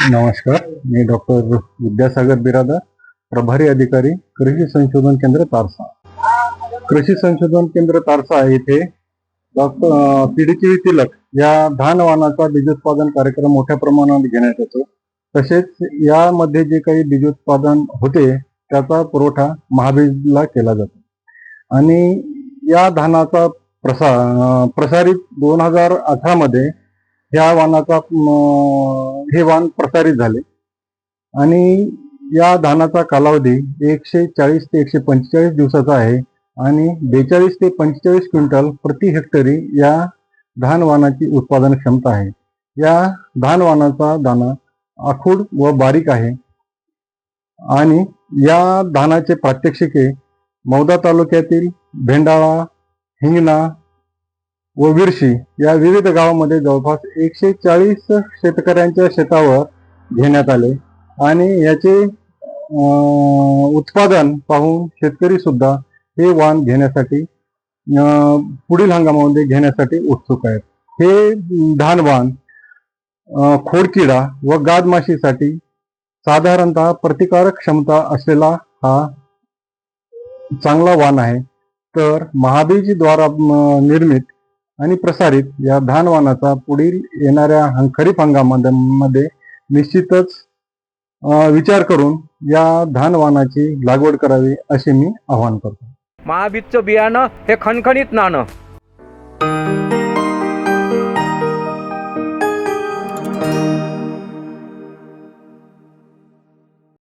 नमस्कार. मी डॉक्टर विद्यासागर बिरादा प्रभारी अधिकारी कृषी संशोधन केंद्र तारसा. कृषी संशोधन केंद्र तारसा येथे डॉक्टर पीडीची तिलक या धान वाहनाचा बीजोत्पादन कार्यक्रम मोठ्या प्रमाणात घेण्यात येतो. तसेच यामध्ये जे काही बीजोत्पादन होते त्याचा पुरवठा महाबीजला केला जातो. आणि या धानाचा प्रसार प्रसारित दोन हजार अठरा ह्या वाणाचा हे वाण प्रसारित झाले. आणि या धानाचा कालावधी एकशे चाळीस ते एकशे पंचेचाळीस दिवसाचा आहे. आणि बेचाळीस ते पंचेचाळीस क्विंटल प्रति हेक्टरी या धान वाणाची उत्पादन क्षमता आहे. या धान वाहनाचा दाना आखूड व बारीक आहे. आणि या धानाचे प्रात्यक्षिके मौदा तालुक्यातील भेंडाळा हिंगणा व विरशी या विविध गावामध्ये जवळपास एकशे चाळीस शेतकऱ्यांच्या शेतावर घेण्यात आले. आणि याचे उत्पादन पाहून शेतकरी सुद्धा हे वाण घेण्यासाठी पुढील हंगामामध्ये घेण्यासाठी उत्सुक आहेत. हे धान वाण खोडकिडा व गादमाशीसाठी साधारणतः प्रतिकारक क्षमता असलेला हा चांगला वाण आहे. तर महाबीजद्वारा निर्मित आणि प्रसारित या धानवानाचा पुढील येणाऱ्या खरीप हंगामामध्ये निश्चितच विचार करून या धानवानाची लागवड करावी असे मी आवाहन करतो. महाबीजचं बियाणं हे खणखणीत नाणं.